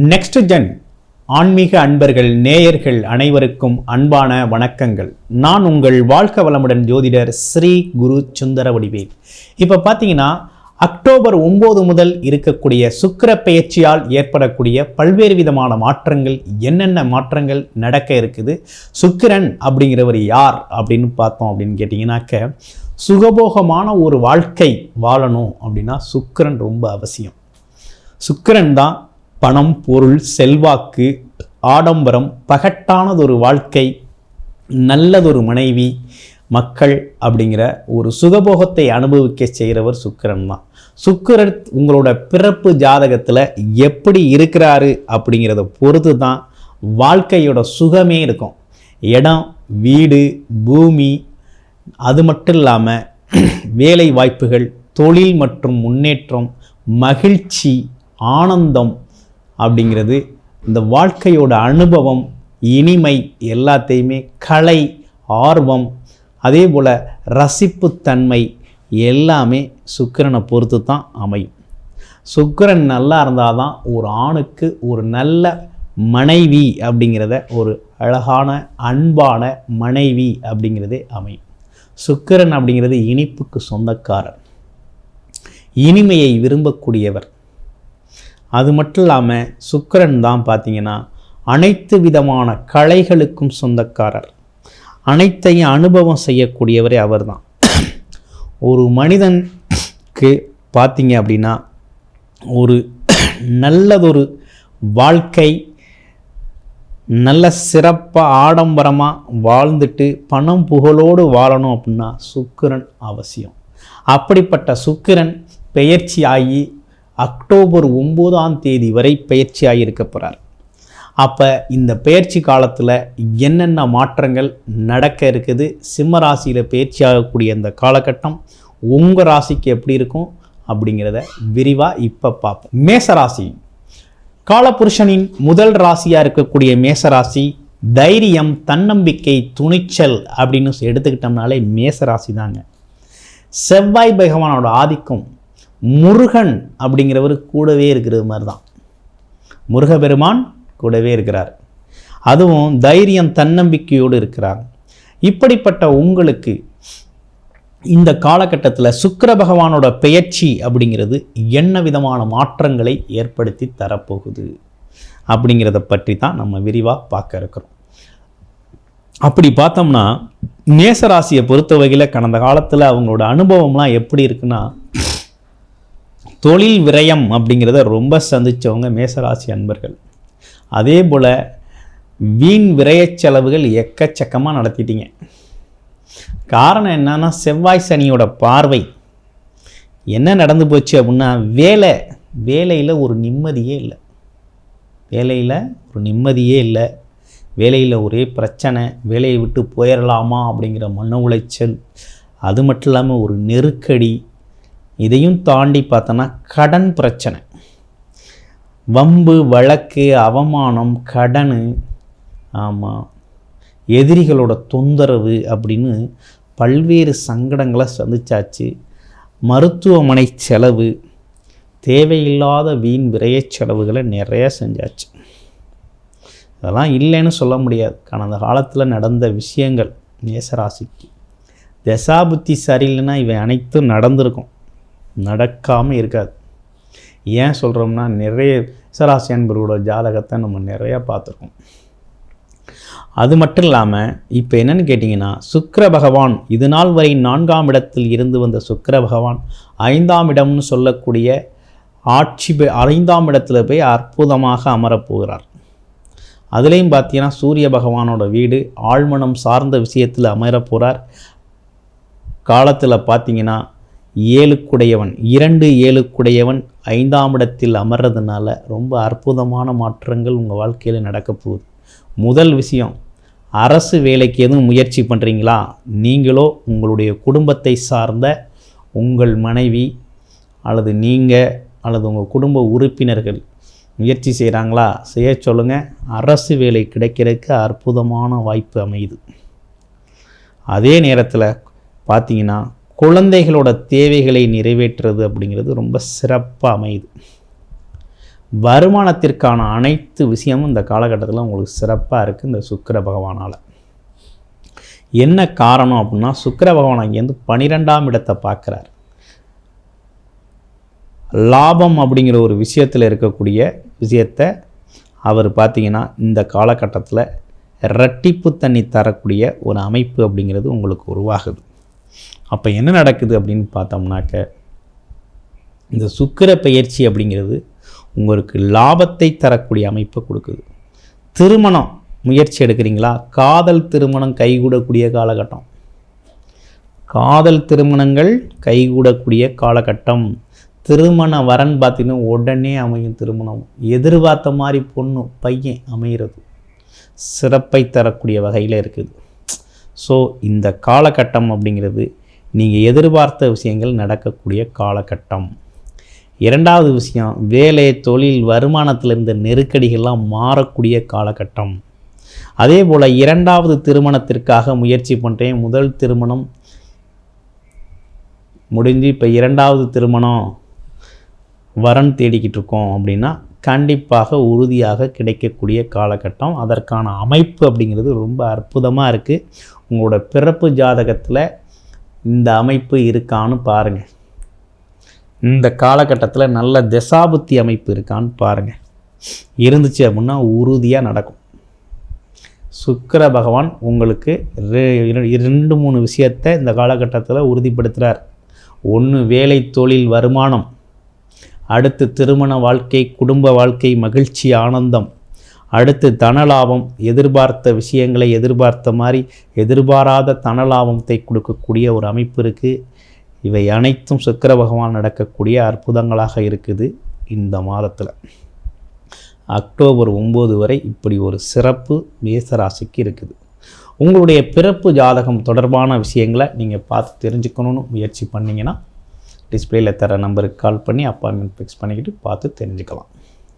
Next gen ஆன்மீக அன்பர்கள் நேயர்கள் அனைவருக்கும் அன்பான வணக்கங்கள். நான் உங்கள் வாழ்க்க வளமுடன் ஜோதிடர் ஸ்ரீ குரு சுந்தர வடிவேல். இப்போ பார்த்தீங்கன்னா அக்டோபர் ஒம்பது முதல் இருக்கக்கூடிய சுக்கிர பெயர்ச்சியால் ஏற்படக்கூடிய பல்வேறு விதமான மாற்றங்கள் என்னென்ன மாற்றங்கள் நடக்க இருக்குது சுக்கிரன் அப்படிங்கிறவர் யார் அப்படின்னு பார்த்தோம் அப்படின்னு கேட்டிங்கனாக்க சுகபோகமான ஒரு வாழ்க்கை வாழணும் அப்படின்னா சுக்கிரன் ரொம்ப அவசியம். சுக்கிரன் தான் பணம் பொருள் செல்வாக்கு ஆடம்பரம் பகட்டானதொரு வாழ்க்கை நல்லதொரு மனைவி மக்கள் அப்படிங்கிற ஒரு சுகபோகத்தை அனுபவிக்க செய்கிறவர் சுக்கிரன் தான். சுக்கிரன் உங்களோட பிறப்பு ஜாதகத்தில் எப்படி இருக்கிறாரு அப்படிங்கிறத பொறுத்து தான் வாழ்க்கையோட சுகமே இருக்கும். இடம் வீடு பூமி அது மட்டும் இல்லாமல் வேலை வாய்ப்புகள் தொழில் மற்றும் முன்னேற்றம் மகிழ்ச்சி ஆனந்தம் அப்படிங்கிறது இந்த வாழ்க்கையோட அனுபவம் இனிமை எல்லாத்தையுமே கலை ஆர்வம் அதே போல் ரசிப்புத்தன்மை எல்லாமே சுக்கிரனை பொறுத்து தான் அமையும். சுக்கிரன் நல்லா இருந்தால் தான் ஒரு ஆணுக்கு ஒரு நல்ல மனைவி அப்படிங்கிறத ஒரு அழகான அன்பான மனைவி அப்படிங்கிறதே அமையும். சுக்கிரன் அப்படிங்கிறது இனிப்புக்கு சொந்தக்காரர். இனிமையை விரும்பக்கூடியவர். அது மட்டும் இல்லாமல் சுக்கிரன் தான் பார்த்தீங்கன்னா அனைத்து விதமான கலைகளுக்கும் சொந்தக்காரர். அனைத்தையும் அனுபவம் செய்யக்கூடியவரே அவர்தான் ஒரு மனிதனுக்கு பார்த்தீங்க அப்படின்னா ஒரு நல்லதொரு வாழ்க்கை நல்ல சிறப்பாக ஆடம்பரமாக வாழ்ந்துட்டு பணம் புகழோடு வாழணும் அப்படின்னா சுக்கிரன் அவசியம். அப்படிப்பட்ட சுக்கிரன் பெயர்ச்சி ஆகி அக்டோபர் ஒம்போதாம் தேதி வரை பயிற்சியாக இருக்க போகிறார் அப்போ இந்த பயிற்சி காலத்தில் என்னென்ன மாற்றங்கள் நடக்க இருக்குது சிம்ம ராசியில் பயிற்சி ஆகக்கூடிய இந்த காலகட்டம் உங்கள் ராசிக்கு எப்படி இருக்கும் அப்படிங்கிறத விரிவாக இப்போ பார்ப்போம். மேச ராசி காலபுருஷனின் முதல் ராசியாக இருக்கக்கூடிய மேசராசி தைரியம் தன்னம்பிக்கை துணிச்சல் அப்படின்னு எடுத்துக்கிட்டோம்னாலே மேசராசி தாங்க. செவ்வாய் பகவானோட ஆதிக்கம் முருகன் அப்படிங்கிறவர் கூடவே இருக்கிறது மாதிரி தான் முருகபெருமான் கூடவே இருக்கிறார். அதுவும் தைரியம் தன்னம்பிக்கையோடு இருக்கிறார். இப்படிப்பட்ட உங்களுக்கு இந்த காலகட்டத்தில் சுக்கர பகவானோட பெயர்ச்சி அப்படிங்கிறது என்ன விதமான மாற்றங்களை ஏற்படுத்தி தரப்போகுது அப்படிங்கிறத பற்றி தான் நம்ம விரிவாக பார்க்க இருக்கிறோம். அப்படி பார்த்தோம்னா மேசராசியை பொறுத்த வகையில் கடந்த காலத்தில் அவங்களோட அனுபவம்லாம் எப்படி இருக்குன்னா தொழில் விரயம் அப்படிங்கிறத ரொம்ப சந்தித்தவங்க மேசராசி அன்பர்கள். அதே போல் வீண் விரய செலவுகள் எக்கச்சக்கமாக நடத்திட்டீங்க. காரணம் என்னன்னா செவ்வாய் சனியோட பார்வை. என்ன நடந்து போச்சு அப்படின்னா வேலை வேலையில் ஒரு நிம்மதியே இல்லை. வேலையில் ஒரு நிம்மதியே இல்லை. வேலையில் ஒரே பிரச்சனை வேலையை விட்டு போயிடலாமா அப்படிங்கிற மன உளைச்சல். அது மட்டும் இல்லாமல் ஒரு நெருக்கடி இதையும் தாண்டி பார்த்தோன்னா கடன் பிரச்சனை. வம்பு வழக்கு அவமானம் கடன் ஆமாம் எதிரிகளோட தொந்தரவு அப்படின்னு பல்வேறு சங்கடங்களை சந்திச்சாச்சு. மருத்துவமனை செலவு தேவையில்லாத வீண் விரைய செலவுகளை நிறைய செஞ்சாச்சு. அதெல்லாம் இல்லைன்னு சொல்ல முடியாது. கடந்த காலத்தில் நடந்த விஷயங்கள் மேசராசிக்கு. தசாபுத்தி சரியில்லைன்னா இவை அனைத்தும் நடந்திருக்கும். நடக்காமல் இருக்காது. ஏன் சொல்கிறோம்னா நிறைய மேசராசி அன்பர்களோட ஜாதகத்தை நம்ம நிறையா பார்த்துருக்கோம். அது மட்டும் இல்லாமல் இப்போ என்னன்னு கேட்டிங்கன்னா சுக்கர பகவான் இது நாள் வரை நான்காம் இடத்தில் இருந்து வந்த சுக்கர பகவான் ஐந்தாம் இடம்னு சொல்லக்கூடிய ஆட்சி பெ- ஐந்தாம் இடத்துல போய் அற்புதமாக அமரப்போகிறார் அதுலேயும் பார்த்தீங்கன்னா சூரிய பகவானோட வீடு ஆழ்மனம் சார்ந்த விஷயத்தில் அமரப் போகிறார் காலத்தில் பார்த்தீங்கன்னா ஏழுக்குடையவன் இரண்டு ஏழுக்குடையவன் ஐந்தாம் இடத்தில் அமர்றதுனால ரொம்ப அற்புதமான மாற்றங்கள் உங்கள் வாழ்க்கையில் நடக்க போகுது. முதல் விஷயம் அரசு வேலைக்கு எதுவும் முயற்சி பண்ணுறீங்களா நீங்களோ உங்களுடைய குடும்பத்தை சார்ந்த உங்கள் மனைவி அல்லது நீங்கள் அல்லது உங்கள் குடும்ப உறுப்பினர்கள் முயற்சி செய்கிறாங்களா செய்ய சொல்லுங்கள் அரசு வேலை கிடைக்கிறதுக்கு அற்புதமான வாய்ப்பு அமையுது. அதே நேரத்தில் பார்த்தீங்கன்னா குழந்தைகளோட தேவைகளை நிறைவேற்றுறது அப்படிங்கிறது ரொம்ப சிறப்பாக அமையுது. வருமானத்திற்கான அனைத்து விஷயமும் இந்த காலகட்டத்தில் உங்களுக்கு சிறப்பாக இருக்குது இந்த சுக்கிர பகவானால். என்ன காரணம் அப்படின்னா சுக்கிர பகவான் அங்கேருந்து பனிரெண்டாம் இடத்தை பார்க்குறார். லாபம் அப்படிங்கிற ஒரு விஷயத்தில் இருக்கக்கூடிய விஷயத்தை அவர் பார்த்திங்கன்னா இந்த காலகட்டத்தில் ரட்டிப்பு தண்ணி தரக்கூடிய ஒரு அமைப்பு அப்படிங்கிறது உங்களுக்கு உருவாகுது. அப்போ என்ன நடக்குது அப்படின்னு பார்த்தோம்னாக்க இந்த சுக்கிர பயிற்சி அப்படிங்கிறது உங்களுக்கு லாபத்தை தரக்கூடிய அமைப்பை கொடுக்குது. திருமணம் முயற்சி எடுக்கிறீங்களா? காதல் திருமணம் கைகூடக்கூடிய காலகட்டம். காதல் திருமணங்கள் கைகூடக்கூடிய காலகட்டம். திருமண வரன் பார்த்தீங்கன்னா உடனே அமையும் திருமணம். எதிர்பார்த்த மாதிரி பொண்ணு பையன் அமைகிறது சிறப்பை தரக்கூடிய வகையில் இருக்குது. ஸோ இந்த காலகட்டம் அப்படிங்கிறது நீங்கள் எதிர்பார்த்த விஷயங்கள் நடக்கக்கூடிய காலகட்டம். இரண்டாவது விஷயம் வேலை தொழில் வருமானத்தில் இருந்த நெருக்கடிகள்லாம் மாறக்கூடிய காலகட்டம். அதே போல் இரண்டாவது திருமணத்திற்காக முயற்சி பண்ணுறேன் முதல் திருமணம் முடிஞ்சு இப்போ இரண்டாவது திருமணம் வரன் தேடிக்கிட்டு இருக்கோம் அப்படின்னா கண்டிப்பாக உறுதியாக கிடைக்கக்கூடிய காலகட்டம். அதற்கான அமைப்பு அப்படிங்கிறது ரொம்ப அற்புதமாக இருக்குது உங்களோட பிறப்பு ஜாதகத்தில் இந்த அமைப்பு இருக்கான்னு பாருங்கள் இந்த காலகட்டத்தில் நல்ல திசாபுத்தி அமைப்பு இருக்கான்னு பாருங்கள் இருந்துச்சு அப்படின்னா உறுதியாக நடக்கும். சுக்கர பகவான் உங்களுக்கு ரெண்டு மூணு விஷயத்தை இந்த காலகட்டத்தில் உறுதிப்படுத்துகிறார் ஒன்று வேலை தொழில் வருமானம். அடுத்து திருமண வாழ்க்கை குடும்ப வாழ்க்கை மகிழ்ச்சி ஆனந்தம். அடுத்து தனலாபம் எதிர்பார்த்த விஷயங்களை எதிர்பார்த்த மாதிரி எதிர்பாராத தனலாபத்தை கொடுக்கக்கூடிய ஒரு அமைப்பு இருக்குது இவை அனைத்தும் சுக்கர பகவான் நடக்கக்கூடிய அற்புதங்களாக இருக்குது இந்த மாதத்தில். அக்டோபர் ஒம்பது வரை இப்படி ஒரு சிறப்பு மேசராசிக்கு இருக்குது. உங்களுடைய பிறப்பு ஜாதகம் தொடர்பான விஷயங்களை நீங்கள் பார்த்து தெரிஞ்சுக்கணும்னு முயற்சி பண்ணிங்கன்னா டிஸ்பிளேயில் தர நம்பருக்கு கால் பண்ணி அப்பாயின்மெண்ட் ஃபிக்ஸ் பண்ணிக்கிட்டு பார்த்து தெரிஞ்சுக்கலாம்.